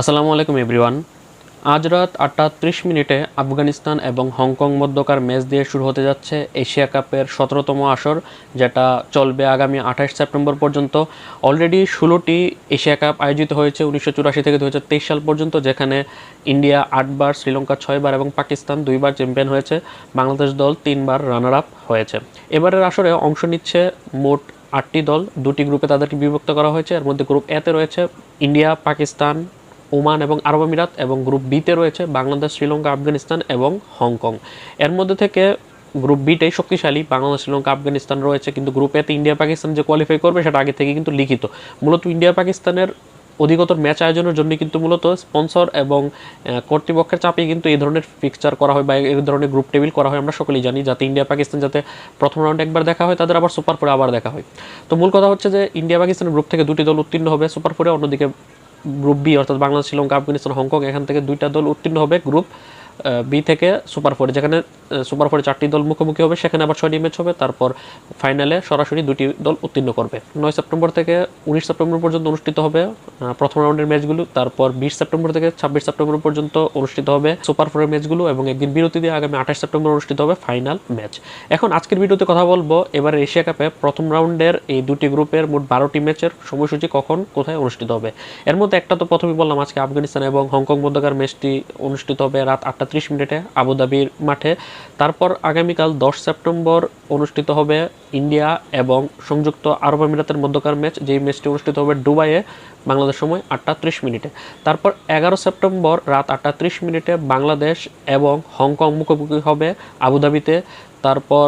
আসসালামু আলাইকুম, এভরিওয়ান। আজ রাত আটটা ত্রিশ মিনিটে আফগানিস্তান এবং হংকং মধ্যকার ম্যাচ দিয়ে শুরু হতে যাচ্ছে এশিয়া কাপের সতেরোতম আসর, যেটা চলবে আগামী আঠাশ সেপ্টেম্বর পর্যন্ত। অলরেডি ষোলোটি এশিয়া কাপ আয়োজিত হয়েছে উনিশশো চুরাশি থেকে দু সাল পর্যন্ত, যেখানে ইন্ডিয়া আটবার, শ্রীলঙ্কা ছয়বার এবং পাকিস্তান দুইবার চ্যাম্পিয়ন হয়েছে। বাংলাদেশ দল তিনবার রানার আপ হয়েছে। এবারের আসরে অংশ নিচ্ছে মোট আটটি দল। দুটি গ্রুপে তাদেরকে বিভক্ত করা হয়েছে। এর মধ্যে গ্রুপ এতে রয়েছে ইন্ডিয়া, পাকিস্তান ওমান এবং আরব আমিরাত এবং গ্রুপ বিতে রয়েছে বাংলাদেশ, শ্রীলঙ্কা, আফগানিস্তান এবং হংকং। এর মধ্যে থেকে গ্রুপ বিটাই শক্তিশালী। বাংলাদেশ, শ্রীলঙ্কা, আফগানিস্তান রয়েছে, কিন্তু গ্রুপ এতে ইন্ডিয়া, পাকিস্তান যে কোয়ালিফাই করবে সেটা আগে থেকে কিন্তু লিখিত। মূলত ইন্ডিয়া, পাকিস্তানের অধিকতর ম্যাচ আয়োজনের জন্য কিন্তু মূলত স্পন্সর এবং কর্তৃপক্ষের চাপে কিন্তু এই ধরনের ফিক্সচার করা হয় বা এই ধরনের গ্রুপ টেবিল করা হয়, আমরা সকলেই জানি। যাতে ইন্ডিয়া, পাকিস্তান যাতে প্রথম রাউন্ডে একবার দেখা হয়, তাদের আবার সুপার ফোরে আবার দেখা হয়। তো মূল কথা হচ্ছে যে, ইন্ডিয়া, পাকিস্তানের গ্রুপ থেকে দুটি দল উত্তীর্ণ হবে সুপার ফোরে অন্যদিকে গ্রুপ বি অর্থাৎ বাংলাদেশ শ্রীলঙ্কা আফগানিস্তান হংকং এখান থেকে দুইটা দল উত্তীর্ণ হবে গ্রুপ বি থেকে সুপার ফোরে যেখানে সুপার ফোরে চারটি দল মুখোমুখি হবে, সেখানে আবার ছয়টি ম্যাচ হবে, তারপর ফাইনালে সরাসরি দুটি দল উত্তীর্ণ করবে। নয় সেপ্টেম্বর থেকে উনিশ সেপ্টেম্বর পর্যন্ত অনুষ্ঠিত হবে প্রথম রাউন্ডের ম্যাচগুলো তারপর বিশ সেপ্টেম্বর থেকে ছাব্বিশ সেপ্টেম্বর পর্যন্ত অনুষ্ঠিত হবে সুপার ফোরের ম্যাচগুলো এবং একদিন বিরতি দিয়ে আগামী আঠাশ সেপ্টেম্বর অনুষ্ঠিত হবে ফাইনাল ম্যাচ এখন আজকের ভিডিওতে কথা বলব, এবার এশিয়া কাপে প্রথম রাউন্ডের এই দুটি গ্রুপের মোট বারোটি ম্যাচের সময়সূচি কখন, কোথায় অনুষ্ঠিত হবে? এর মধ্যে একটা তো প্রথমেই বললাম, আজকে আফগানিস্তান এবং হংকং মধ্যকার ম্যাচটি অনুষ্ঠিত হবে রাত আটটা ত্রিশ মিনিটে আবুধাবির মাঠে। তারপর আগামীকাল দশ সেপ্টেম্বর অনুষ্ঠিত হবে ইন্ডিয়া এবং সংযুক্ত আরব আমিরাতের মধ্যকার ম্যাচ। যেই ম্যাচটি অনুষ্ঠিত হবে দুবাইয়ে বাংলাদেশ সময় আটটা ত্রিশ মিনিটে। তারপর এগারো সেপ্টেম্বর রাত আটটা ত্রিশ মিনিটে বাংলাদেশ এবং হংকং মুখোমুখি হবে আবুধাবিতে। তারপর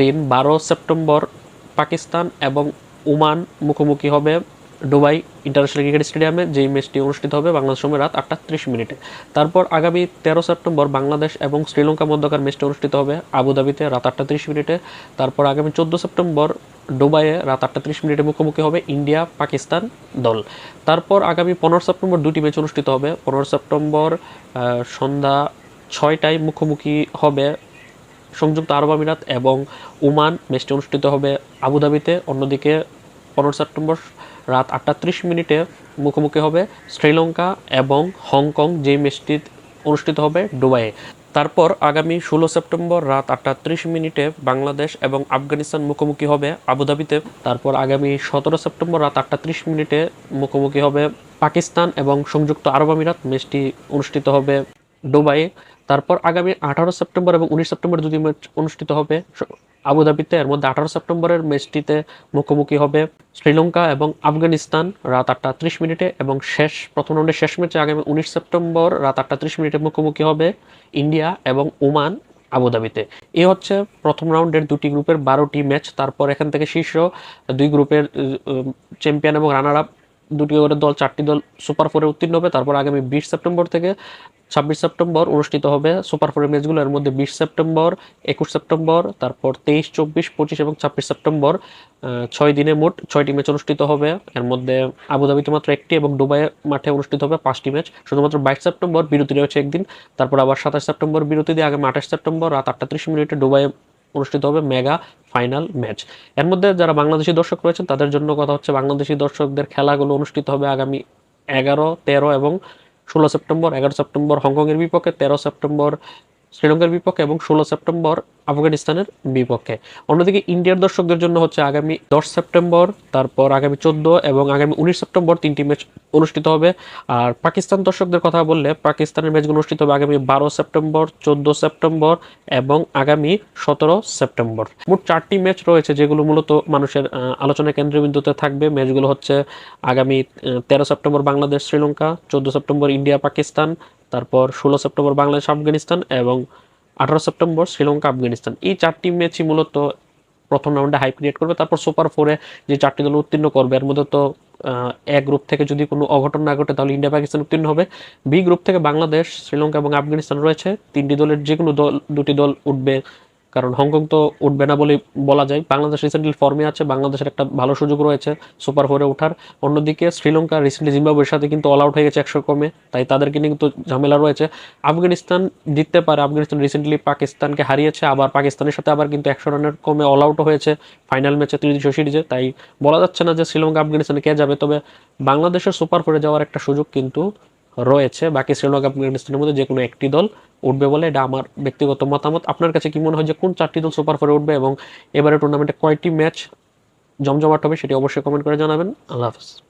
দিন বারো সেপ্টেম্বর পাকিস্তান এবং ওমান মুখোমুখি হবে দুবাই ইন্টারন্যাশনাল ক্রিকেট স্টেডিয়ামে যেই ম্যাচটি অনুষ্ঠিত হবে বাংলাদেশ সময় রাত আটটা ত্রিশ মিনিটে। তারপর আগামী তেরো সেপ্টেম্বর বাংলাদেশ এবং শ্রীলঙ্কা মধ্যকার ম্যাচটি অনুষ্ঠিত হবে আবুধাবিতে রাত আটটা ত্রিশ মিনিটে। তারপর আগামী চোদ্দ সেপ্টেম্বর ডুবাইয়ে রাত আটটা ত্রিশ মিনিটে মুখোমুখি হবে ইন্ডিয়া পাকিস্তান দল। তারপর আগামী পনেরো সেপ্টেম্বর দুটি ম্যাচ অনুষ্ঠিত হবে। পনেরো সেপ্টেম্বর সন্ধ্যা ছয়টায় মুখোমুখি হবে সংযুক্ত আরব আমিরাত এবং ওমান। ম্যাচটি অনুষ্ঠিত হবে আবুধাবিতে। অন্যদিকে পনেরো সেপ্টেম্বর রাত আটটা ত্রিশ মিনিটে মুখোমুখি হবে শ্রীলঙ্কা এবং হংকং যেই ম্যাচটি অনুষ্ঠিত হবে ডুবাইয়ে তারপর আগামী ষোলো সেপ্টেম্বর রাত আটটা ত্রিশ মিনিটে বাংলাদেশ এবং আফগানিস্তান মুখোমুখি হবে আবুধাবিতে। তারপর আগামী সতেরো সেপ্টেম্বর রাত আটটা ত্রিশ মিনিটে মুখোমুখি হবে পাকিস্তান এবং সংযুক্ত আরব আমিরাত। ম্যাচটি অনুষ্ঠিত হবে ডুবাইয়ে তারপর আগামী আঠারো সেপ্টেম্বর এবং উনিশ সেপ্টেম্বর দুটি ম্যাচ অনুষ্ঠিত হবে। আবুধাবিতে, এর মধ্যে আঠারো সেপ্টেম্বরের ম্যাচটিতে মুখোমুখি হবে শ্রীলঙ্কা এবং আফগানিস্তান। রাত আটটা ত্রিশ মিনিটে এবং শেষ, প্রথম রাউন্ডের শেষ ম্যাচে আগামী উনিশ সেপ্টেম্বর রাত আটটা ত্রিশ মিনিটে মুখোমুখি হবে ইন্ডিয়া এবং ওমান আবুধাবিতে। এ হচ্ছে প্রথম রাউন্ডের দুটি গ্রুপের বারোটি ম্যাচ। তারপর এখান থেকে শীর্ষ দুই গ্রুপের চ্যাম্পিয়ন এবং রানার আপ। দুটি করে দল, চারটি দল সুপার ফোরে উত্তীর্ণ হবে। তারপর আগামী বিশ সেপ্টেম্বর থেকে ছাব্বিশ সেপ্টেম্বর অনুষ্ঠিত হবে সুপার ফোরের এর মধ্যে বিশ সেপ্টেম্বর, একুশ সেপ্টেম্বর, তারপর তেইশ, চব্বিশ, পঁচিশ এবং ছাব্বিশ সেপ্টেম্বর ছয় দিনে মোট ছয়টি ম্যাচ অনুষ্ঠিত হবে। এর মধ্যে আবুধাবিতে মাত্র একটি এবং দুবাই মাঠে অনুষ্ঠিত হবে পাঁচটি ম্যাচ। শুধুমাত্র বাইশ সেপ্টেম্বর বিরতি রয়েছে একদিন, তারপর আবার সাতাশ সেপ্টেম্বর বিরতি দিয়ে আগামী আঠাশ সেপ্টেম্বর রাত আটটা ত্রিশ মিনিটে দুবাই অনুষ্ঠিত হবে মেগা ফাইনাল ম্যাচ। এর মধ্যে যারা বাংলাদেশি দর্শক রয়েছেন, তাদের জন্য কথা হচ্ছে বাংলাদেশি দর্শকদের খেলাগুলো অনুষ্ঠিত হবে আগামী এগারো, তেরো এবং ষোলো সেপ্টেম্বর এগারো সেপ্টেম্বর হংকংয়ের বিপক্ষে তেরো সেপ্টেম্বর শ্রীলঙ্কার বিপক্ষে এবং ষোলো সেপ্টেম্বর আফগানিস্তানের বিপক্ষে। অন্যদিকে ইন্ডিয়ার দর্শকদের জন্য হচ্ছে আগামী দশ সেপ্টেম্বর তারপর আগামী চোদ্দ এবং আগামী উনিশ সেপ্টেম্বর তিনটি ম্যাচ অনুষ্ঠিত হবে। আর পাকিস্তান দর্শকদের কথা বললে পাকিস্তানের ম্যাচগুলো অনুষ্ঠিত হবে আগামী বারো সেপ্টেম্বর চোদ্দ সেপ্টেম্বর এবং আগামী সতেরো সেপ্টেম্বর। মোট চারটি ম্যাচ রয়েছে যেগুলো মূলত মানুষের আহ, আলোচনার কেন্দ্রবিন্দুতে থাকবে। ম্যাচগুলো হচ্ছে আগামী তেরো সেপ্টেম্বর বাংলাদেশ শ্রীলঙ্কা চোদ্দ সেপ্টেম্বর ইন্ডিয়া পাকিস্তান তারপর ষোলো সেপ্টেম্বর বাংলাদেশ, আফগানিস্তান এবং আঠারো সেপ্টেম্বর শ্রীলঙ্কা, আফগানিস্তান। এই চারটি ম্যাচই মূলত প্রথম রাউন্ডে হাই ক্রিয়েট করবে। তারপর সুপার ফোরে যে চারটি দল উত্তীর্ণ করবে, এর মধ্যে তো এক গ্রুপ থেকে যদি কোনো অঘটন না ঘটে, তাহলে ইন্ডিয়া পাকিস্তান উত্তীর্ণ হবে। বি গ্রুপ থেকে বাংলাদেশ, শ্রীলঙ্কা এবং আফগানিস্তান রয়েছে। তিনটি দলের যে কোনো দল, দুটি দল উঠবে কারণ হংকং তো উঠবে না বলে বলা যায়। বাংলাদেশ রিসেন্টলি ফর্মে আছে, বাংলাদেশের একটা ভালো সুযোগ রয়েছে সুপার ফোরে ওঠার। অন্যদিকে শ্রীলঙ্কা রিসেন্টলি জিম্বাবুয়ের সাথে কিন্তু অল আউট হয়ে গেছে একশো কমে, তাই তাদেরকে নিয়ে কিন্তু ঝামেলা রয়েছে। আফগানিস্তান জিততে পারে, আফগানিস্তান রিসেন্টলি পাকিস্তানকে হারিয়েছে, আবার পাকিস্তানের সাথে আবার কিন্তু একশো রানের কমে অল আউট হয়েছে ফাইনাল ম্যাচে ত্রিদেশীয় সিরিজে, তাই বলা যাচ্ছে না যে শ্রীলঙ্কা আফগানিস্তানে কে যাবে, তবে বাংলাদেশের সুপার ফোরে যাওয়ার একটা সুযোগ কিন্তু রয়েছে। বাকি শ্রীলঙ্কা আফগানিস্তানের মধ্যে যে কোনো একটি দল উঠবে বলে? এটা আমার ব্যক্তিগত মতামত। আপনার কাছে কি মনে হয় যে কোন চারটি দল সুপার ফোরে উঠবে এবং এবারে টুর্নামেন্টে কয়টি ম্যাচ জমজমাট হবে সেটি অবশ্যই কমেন্ট করে জানাবেন। আল্লাহ হাফেজ।